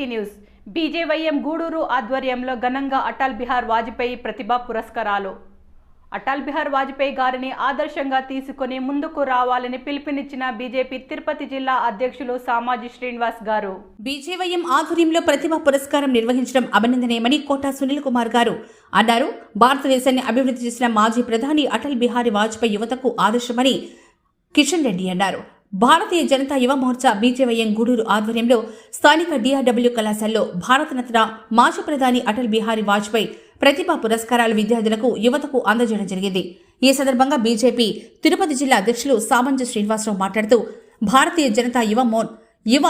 Welcome news. BJYM Gudur ఆధ్వర్యంలో ఘనంగా అటల్ బిహార్ వాజ్పేయి ప్రతిభా పురస్కారాలు. అటల్ బిహార్ వాజ్పేయి గారిని ఆదర్శంగా తీసుకుని ముందుకు రావాలని పిలుపునిచ్చిన బీజేపీ తిరుపతి జిల్లా అధ్యక్షులు సామాజి శ్రీనివాస్ గారు. బీజేవైఎం ఆధ్వర్యంలో ప్రతిభ పురస్కారం నిర్వహించడం అభినందనీయమని కోటా సునీల్ కుమార్ గారు అన్నారు. భారతదేశాన్ని అభివృద్ధి చేసిన మాజీ ప్రధాని అటల్ బిహారీ వాజ్పేయి యువతకు ఆదర్శమని కిషన్ రెడ్డి అన్నారు. భారతీయ జనతా యువ మోర్చా బీజేవైఎం గూడూరు ఆధ్వర్యంలో స్థానిక డిఆర్డబ్ల్యూ కళాశాలలో భారతరత్న మాజీ ప్రధాని అటల్ బిహారీ వాజ్పేయి ప్రతిభా పురస్కారాలు విద్యార్థులకు యువతకు అందజేయడం జరిగింది. ఈ సందర్భంగా బీజేపీ తిరుపతి జిల్లా అధ్యక్షులు సామంజ శ్రీనివాసరావు మాట్లాడుతూ భారతీయ జనతా యువ మోన్ యువ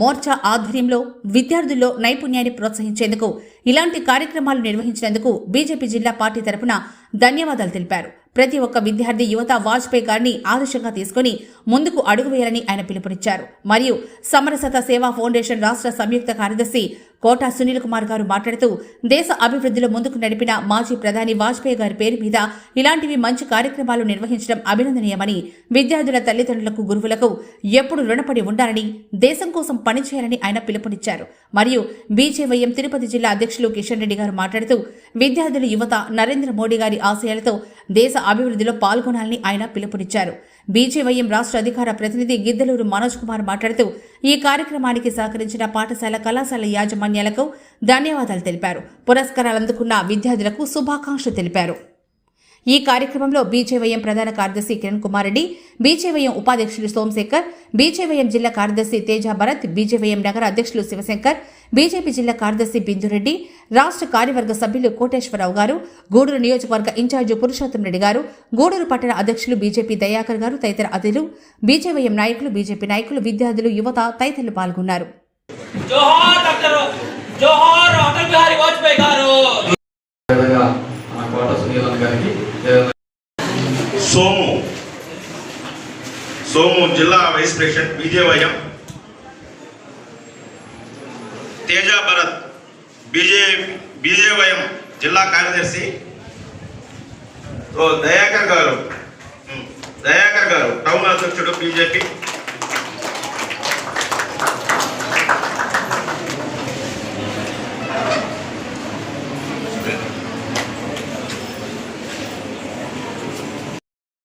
మోర్చా ఆధ్వర్యంలో విద్యార్థుల్లో నైపుణ్యాన్ని ప్రోత్సహించేందుకు ఇలాంటి కార్యక్రమాలు నిర్వహించినందుకు బీజేపీ జిల్లా పార్టీ తరపున ధన్యవాదాలు తెలిపారు. ప్రతి ఒక్క విద్యార్థి యువత వాజ్పేయి గారిని ఆదర్శంగా తీసుకుని ముందుకు అడుగు వేయాలని ఆయన పిలుపునిచ్చారు. మరియు సమరసత సేవా ఫౌండేషన్ రాష్ట్ర సంయుక్త కార్యదర్శి కోటా సునీల్ కుమార్ గారు మాట్లాడుతూ దేశ అభివృద్ధిలో ముందుకు నడిపిన మాజీ ప్రధాని వాజ్పేయి గారి పేరు మీద ఇలాంటివి మంచి కార్యక్రమాలు నిర్వహించడం అభినందనీయమని విద్యార్థుల తల్లిదండ్రులకు గురువులకు ఎప్పుడు రుణపడి ఉండాలని దేశం కోసం పనిచేయాలని ఆయన పిలుపునిచ్చారు. మరియు బీజేవైఎం తిరుపతి జిల్లా అధ్యక్షులు కిషన్ రెడ్డి గారు మాట్లాడుతూ విద్యార్థుల యువత నరేంద్ర మోడీ గారి ఆశయాలతో దేశ అభివృద్ధిలో పాల్గొనాలని ఆయన పిలుపునిచ్చారు. బీజేవైఎం రాష్ట్ర అధికార ప్రతినిధి గిద్దలూరు మనోజ్ కుమార్ మాట్లాడుతూ ఈ కార్యక్రమానికి సహకరించిన పాఠశాల కళాశాల యాజమాన్యాలకు ధన్యవాదాలు తెలిపారు. పురస్కారాలు అందుకున్న విద్యార్థులకు శుభాకాంక్షలు తెలిపారు. ఈ కార్యక్రమంలో బీజేవైఎం ప్రధాన కార్యదర్శి కిరణ్ కుమార్ రెడ్డి బీజేవైఎం ఉపాధ్యక్షులు సోమశేఖర్ బీజేవైఎం జిల్లా కార్యదర్శి తేజ భరత్ బీజేవైఎం నగర అధ్యక్షులు శివశంకర్ బీజేపీ జిల్లా కార్యదర్శి బిందురెడ్డి రాష్ట్ర కార్యవర్గ సభ్యులు కోటేశ్వరరావు గారు గూడూరు నియోజకవర్గ ఇన్ఛార్జి పురుషోత్తం రెడ్డి గారు గూడూరు పట్టణ అధ్యక్షులు బీజేపీ దయాకర్ గారు తదితర అతిథులు బీజేవైఎం నాయకులు బీజేపీ నాయకులు విద్యార్థులు యువత తదితరులు పాల్గొన్నారు. జోహార్ అటల్ బిహారీ వాజ్పేయి గారు. మన కోట సునీలన్ గారికి సోము. సోము జిల్లా వైస్ ప్రెసిడెంట్ విజయవయం తేజ భరత్ బీజే బీజేవయం జిల్లా కార్యదర్శి. దయాకర్ గారు. దయాకర్ గారు టౌన్ అధ్యక్షుడు బీజేపీ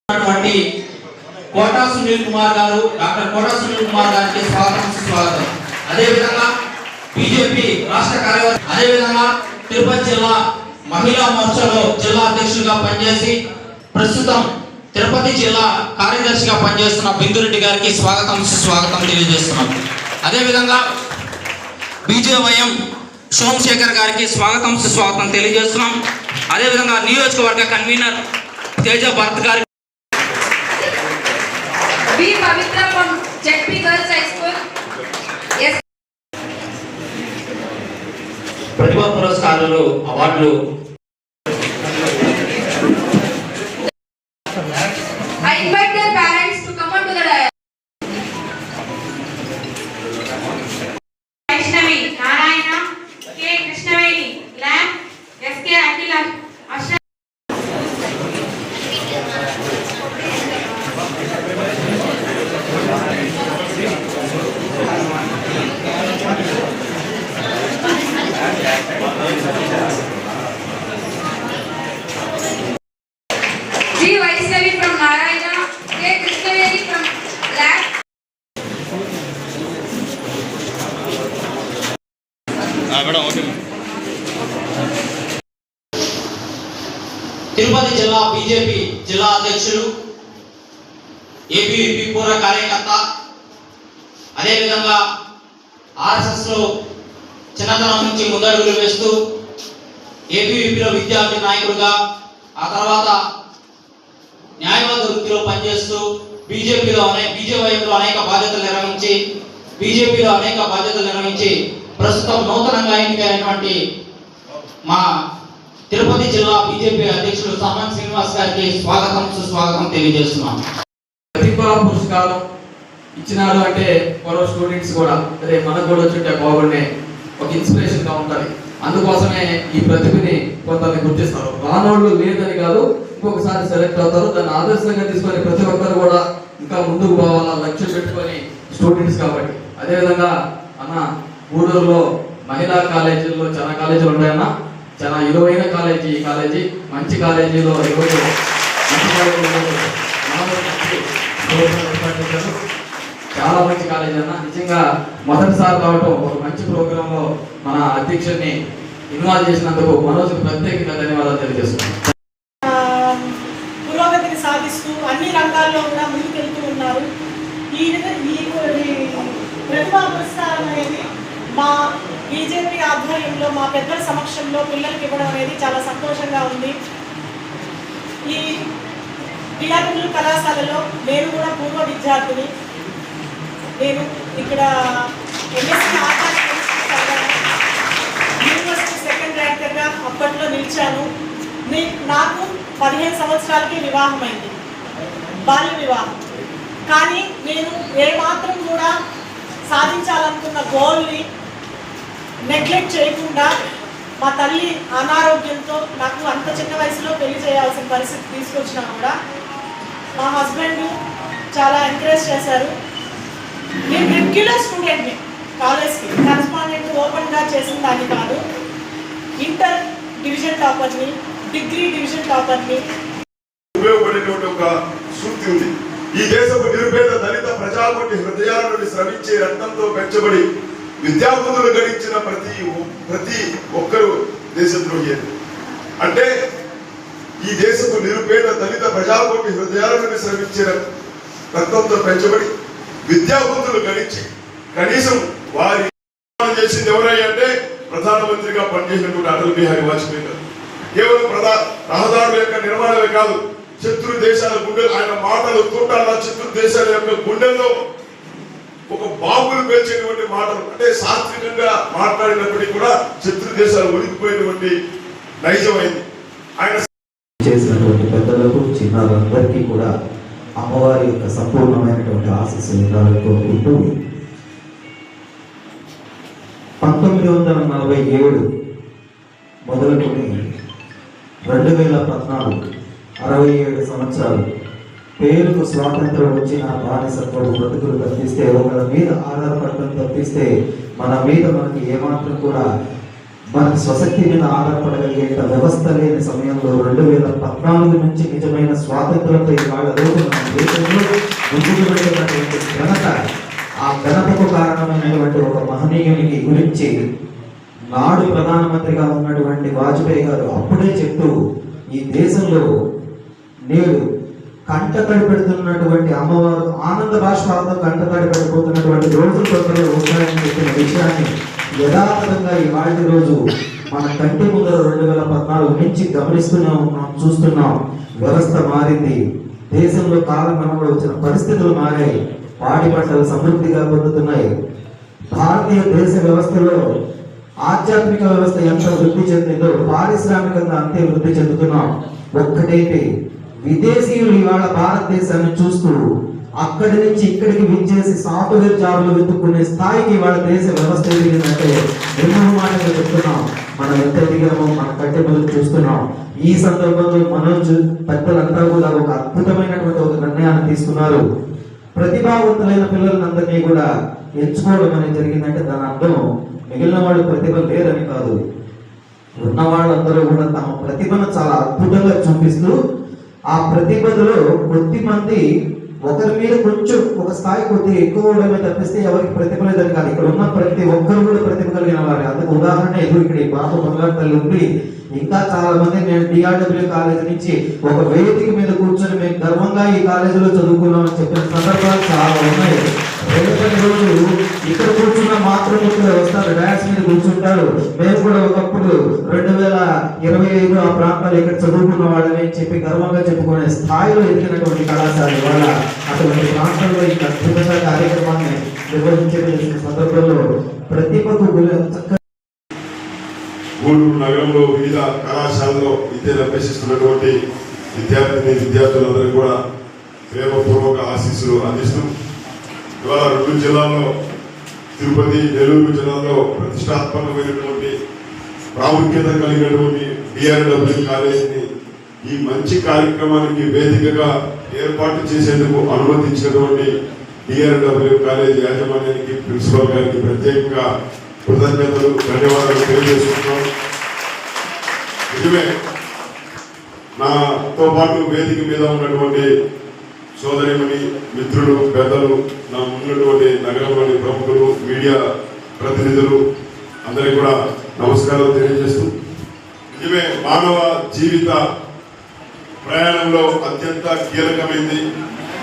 ఉన్నటువంటి కోటా సునీల్ కుమార్ గారు డాక్టర్ కోటా సునీల్ కుమార్ గారికి స్వాగతం సుస్వాగతం. అదేవిధంగా బీజేపీ రాష్ట్ర కార్యవర్గ అదేవిధంగా తిరుపతి జిల్లా మహిళా మోర్చాలో జిల్లా అధ్యక్షుడిగా పనిచేసి ప్రస్తుతం తిరుపతి జిల్లా కార్యదర్శిగా పనిచేస్తున్న బిందురెడ్డి గారికి స్వాగతం సుస్వాగతం తెలియజేస్తున్నాం. అదేవిధంగా బీజేవైఎం సోమశేఖర్ గారికి స్వాగతం సుస్వాగతం తెలియజేస్తున్నాం. అదేవిధంగా నియోజకవర్గ కన్వీనర్ తేజ భరత్ గారికి ప్రతిభా పురస్కారాలు అవార్డులు తిరుపతి జిల్లా బీజేపీ జిల్లా అధ్యక్షులు ఏపీపీ పూర్వ కార్యకర్త. అదేవిధంగా ఆర్ఎస్ఎస్లో చిన్నతనం నుంచి ముందడుగులు వేస్తూ ఏపీవీపీలో విద్యార్థి నాయకుడుగా ఆ తర్వాత న్యాయవాద వృత్తిలో పనిచేస్తూ బీజేపీలో అనే బీజేపీలో అనేక బాధ్యతలు నిర్వహించి బీజేపీలో అనేక బాధ్యతలు నిర్వహించి ప్రస్తుతం నూతనంగా ఎన్నికైనటువంటి మా తిరుపతి జిల్లా బీజేపీ అధ్యక్షుడు సమన్ శ్రీనివాస్ గారికి స్వాగతం సుస్వాగతం తెలియజేస్తున్నాం. ప్రతిభా పురస్కారం ఇచ్చినారు అంటే మరో స్టూడెంట్స్ కూడా అదే మనకు కూడా వచ్చుంటే బాగుండే ఒక ఇన్స్పిరేషన్గా అందుకోసమే ఈ ప్రతిభని కొంతమంది గుర్తిస్తారు. రానోళ్ళు లేదని కాదు ఇంకొకసారి సెలెక్ట్ అవుతారు. దాన్ని ఆదర్శంగా తీసుకొని ప్రతి ఒక్కరు కూడా ఇంకా ముందుకు పోవాలా లక్ష్యం పెట్టుకొని స్టూడెంట్స్ కాబట్టి. అదేవిధంగా అన్న గూడూరులో మహిళా కాలేజీల్లో చాలా కాలేజీలు ఉన్నాయన్న చాలా ఇరువైన కాలేజీ ఈ కాలేజీ మంచి కాలేజీలో ఈరోజు మంచి కాలేజీలో చాలా మంచి కాలేజీ అన్న. నిజంగా మొదటిసారి కావటం ఒక మంచి ప్రోగ్రాంలో మన అధ్యక్షుడిని ఇన్వాల్వ్ చేసినందుకు మనోజ్కి ప్రత్యేకంగా ధన్యవాదాలు తెలియజేస్తున్నాను ఆ, పురోగతిని సాధిస్తూ అన్ని రంగాల్లో కూడా ముందుకెళ్తూ ఉన్నారు ఈ విధ- ఈ ఈ ప్రతిభా పురస్కారం అనేది మా బీజేపీ ఆధ్వర్యంలో మా పెద్దల సమక్షంలో పిల్లలకి ఇవ్వడం అనేది చాలా సంతోషంగా ఉంది. ఈ పిల్లల కళాశాలలో నేను కూడా పూర్వ విద్యార్థిని. నేను ఇక్కడ ఎంఎస్సీ యూనివర్సిటీ సెకండ్ ర్యాంకర్గా అప్పట్లో నిలిచాను. నాకు పదిహేను సంవత్సరాలకి వివాహమైంది. బాల్య వివాహం. కానీ నేను ఏమాత్రం కూడా సాధించాలనుకున్న గోల్ని నెగ్లెక్ట్ చేయకుండా మా తల్లి అనారోగ్యంతో నాకు అంత చిన్న వయసులో పెళ్ళి చేయాల్సిన పరిస్థితి తీసుకొచ్చినా కూడా మా హస్బెండ్ చాలా ఎంకరేజ్ చేశారు. నేను రెగ్యులర్ స్టూడెంట్ని కాలేజ్కి కరస్పాండెంట్ ఓపెన్గా చేసిన దాన్ని కాదు ఇంటర్ డివిజన్ టాపర్ని డిగ్రీ డివిజన్ టాపర్ని ఉపయోగపడేటువంటి ఒక సూక్తి ఉంది. ఈ దేశపు నిరుపేద దళిత ప్రజాకోటి హృదయాల నుండి శ్రమించే రక్తంతో పెంచబడి విద్యాబుద్ధులు గడించిన ప్రతి ఒ- ప్రతి ఒక్కరు దేశద్రోహి అంటే ఈ దేశపు నిరుపేద దళిత ప్రజాకోటి హృదయాలను శ్రమించిన రక్తంతో పెంచబడి విద్యాబుద్ధులు గడించి కనీసం వారి నిర్మాణం చేసింది ఎవరై అంటే ప్రధానమంత్రిగా పనిచేసినటువంటి అటల్ బిహారీ వాజ్పేయి గారు. కేవలం ప్రధా రహదారుల యొక్క నిర్మాణమే కాదు శత్రు దేశాల గుండెలు ఆయన మాటలు తూటాల శత్రు దేశాల యొక్క గుండెల్లో ఒక బాంబులు పేల్చేటువంటి మాటలు అంటే సాత్వికంగా మాట్లాడినప్పటికీ కూడా శత్రు దేశాలు ఒలిగిపోయినటువంటి నైజమైంది. ఆయన చేసినటువంటి పెద్దలకు చిన్నారులందరికీ కూడా అమ్మవారి యొక్క సంపూర్ణమైనటువంటి ఆశస్సులు ఉండాలని కోరుకుంటూ పంతొమ్మిది వందల నలభై ఏడు మొదలుకొని రెండు వేల పద్నాలుగు అరవై ఏడు సంవత్సరాలు పేరుకు స్వాతంత్రం వచ్చిన బానిసత్వపు బ్రతుకులు తప్పిస్తే ఒకరి మీద ఆధారపడటం తప్పిస్తే మన మీద మనకి ఏమాత్రం కూడా మన స్వశక్తి మీద ఆధారపడగలిగేంత వ్యవస్థ లేని సమయంలో రెండు వేల పద్నాలుగు నుంచి నిజమైన స్వాతంత్రంతో ఇవాళ రోజు మన దేశంలో ముందుకు ఘనత ఆ ఘనతకు కారణమైనటువంటి ఒక మహనీయునికి గురించి నాడు ప్రధానమంత్రిగా ఉన్నటువంటి వాజ్పేయి గారు అప్పుడే చెప్తూ ఈ దేశంలో నేడు కంటతడి పెడుతున్నటువంటి అమ్మవారు ఆనంద బాష్పాలతో కంటతడి పెడిపోతున్నటువంటి రోజులు తొందరలో ఉంటాయని చెప్పిన విషయాన్ని యథాతథంగా ఇవాళ రోజు మన కంటి ముందర రెండు వేల పద్నాలుగు నుంచి గమనిస్తూనే ఉన్నాం చూస్తున్నాం. వ్యవస్థ మారింది. దేశంలో కాలక్రమంలో వచ్చిన పరిస్థితులు మారాయి. పాడి పంటలు సమృద్ధిగా పొందుతున్నాయి భారతీయ దేశ వ్యవస్థలో ఆధ్యాత్మిక వ్యవస్థ ఎంత వృద్ధి చెందిందో పారిశ్రామికంగా అంతే వృద్ధి చెందుతున్నాం. ఒక్కటైతే విదేశీయులు ఇవాళ భారతదేశాన్ని చూస్తూ అక్కడి నుంచి ఇక్కడికి విచ్చేసి సాఫ్ట్వేర్ జాబులు వెతుక్కునే స్థాయికి ఇవాళ దేశ వ్యవస్థ ఎదిగిందంటే నిర్మమాటంగా చెప్తున్నాం. మనం ఎంత ఎదిగామో మన కట్టెబులు చూస్తున్నాం. ఈ సందర్భంలో మనోజ్ పెద్దలంతా కూడా ఒక అద్భుతమైనటువంటి ఒక నిర్ణయాన్ని తీసుకున్నారు. ప్రతిభావంతులైన పిల్లలందరినీ కూడా ఎంచుకోవడం అనేది జరిగిందంటే దాని అర్థం మిగిలిన వాళ్ళు ప్రతిభ లేరని కాదు. ఉన్న వాళ్ళందరూ కూడా తమ ప్రతిభను చాలా అద్భుతంగా చూపిస్తూ ఆ ప్రతిభలో కొద్ది మంది ఒకరి మీద కొంచెం ఒక స్థాయి కొద్దిగా ఎక్కువ ఉండమే తప్పిస్తే ఎవరికి ప్రతిభ లేదని కాదు. ఇక్కడ ఉన్న ప్రతి ఒక్కరు కూడా ప్రతిభ కలిగిన వారు. అందుకు ఉదాహరణ ఎదురు ఇక్కడ ఈ పాప బంగారు తల్లి ఇంకా చాలా మంది నేను డిఆర్డబ్ల్యూ కాలేజ్ నుంచి ఒక వేదిక మీద కూర్చొని మేము గర్వంగా ఈ కాలేజీలో చదువుకున్నామని చెప్పిన సందర్భాలు చాలా ఉన్నాయి. రేపటి రోజు వస్తారు కూర్చుంటారు మేము కూడా ఒకప్పుడు రెండు వేల ఇరవై ఐదు ఆ ప్రాంతాలు ఇక్కడ చదువుకున్న వాళ్ళని చెప్పి గర్వంగా చెప్పుకునే స్థాయిలో ఎదిగినటువంటి కళాశాల వల్ల అటువంటి ప్రాంతంలో ఈ అద్భుతంగా కార్యక్రమాన్ని నిర్వహించే సందర్భంలో ప్రతిభకు గూడూరు నగరంలో వివిధ కళాశాలలో విద్యను అభ్యసిస్తున్నటువంటి విద్యార్థిని విద్యార్థులందరూ కూడా ప్రేమపూర్వక ఆశీస్సులు అందిస్తూ ఇవాళ రెండు జిల్లాల్లో తిరుపతి నెల్లూరు జిల్లాలో ప్రతిష్టాత్మకమైనటువంటి ప్రాముఖ్యత కలిగినటువంటి బిఆర్డబ్ల్యూ కాలేజీని ఈ మంచి కార్యక్రమానికి వేదికగా ఏర్పాటు చేసేందుకు అనుమతించినటువంటి డిఆర్డబ్ల్యూ కాలేజ్ యాజమాన్యానికి ప్రిన్సిపల్ గారికి ప్రత్యేకంగా కృతజ్ఞతలు ధన్యవాదాలు తెలియజేస్తున్నాం నిజమే నాతో పాటు వేదిక మీద ఉన్నటువంటి సోదరిమణి మిత్రులు పెద్దలు నా ముందున్నటువంటి నగరంలోని ప్రముఖులు మీడియా ప్రతినిధులు అందరికీ కూడా నమస్కారాలు తెలియజేస్తూ నిజమే మానవ జీవిత ప్రయాణంలో అత్యంత కీలకమైంది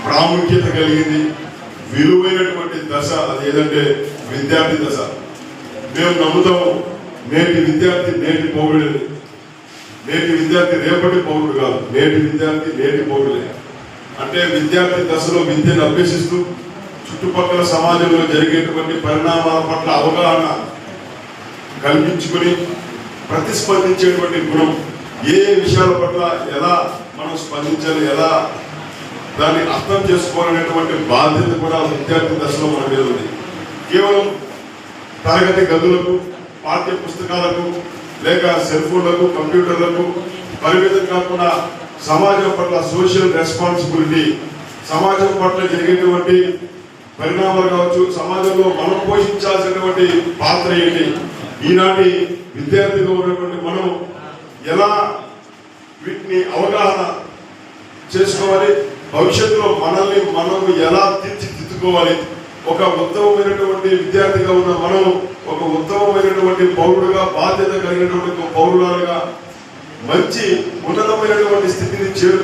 ప్రాముఖ్యత కలిగింది విలువైనటువంటి దశ అది ఏదంటే విద్యార్థి దశ. మేము నమ్ముతాము నేటి విద్యార్థి నేటి పౌరుడు. నేటి విద్యార్థి రేపటి పౌరుడు కాదు నేటి విద్యార్థి నేటి పౌరులే అంటే విద్యార్థి దశలో విద్యను అభ్యసిస్తూ చుట్టుపక్కల సమాజంలో జరిగేటువంటి పరిణామాల పట్ల అవగాహన కల్పించుకుని ప్రతిస్పందించేటువంటి గుణం ఏ విషయాల పట్ల ఎలా మనం స్పందించాలి ఎలా దాన్ని అర్థం చేసుకోవాలనేటువంటి బాధ్యత కూడా విద్యార్థి దశలో మన మీద ఉంది. కేవలం తరగతి గదులకు పాఠ్య పుస్తకాలకు లేక సెల్ ఫోన్లకు కంప్యూటర్లకు పరిమితం కాకుండా సమాజం పట్ల సోషల్ రెస్పాన్సిబిలిటీ సమాజం పట్ల జరిగినటువంటి పరిణామాలు కావచ్చు సమాజంలో మనం పోషించాల్సినటువంటి పాత్ర ఏంటి? ఈనాటి విద్యార్థిగా ఉన్నటువంటి మనం ఎలా వీటిని అవగాహన చేసుకోవాలి? భవిష్యత్తులో మనల్ని మనము ఎలా తీర్చిదిద్దుకోవాలి? ఒక ఉత్తమమైనటువంటి విద్యార్థిగా ఉన్న మనం ఒక ఉత్తమమైనటువంటి పౌరుడుగా బాధ్యత కలిగినటువంటి ఒక పౌరురాలుగా మంచి ఉన్నతమైనటువంటి స్థితిని చేరు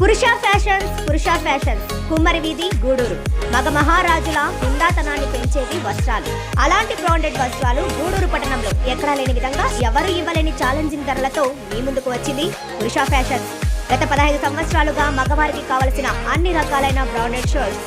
పురుష ఫ్యాషన్స్ పురుష ఫ్యాషన్స్. కుమ్మరి వీధి గూడూరు. మగ మహారాజుల ఉందాతనాన్ని పెంచేవి వస్త్రాలు. అలాంటి బ్రాండెడ్ వస్త్రాలు గూడూరు పట్టణంలో ఎక్కడా లేని విధంగా ఎవరు ఇవ్వలేని ఛాలెంజింగ్ ధరలతో మీ ముందుకు వచ్చింది పురుష ఫ్యాషన్స్. గత పదహైదు సంవత్సరాలుగా మగవారికి కావలసిన అన్ని రకాలైన branded shirts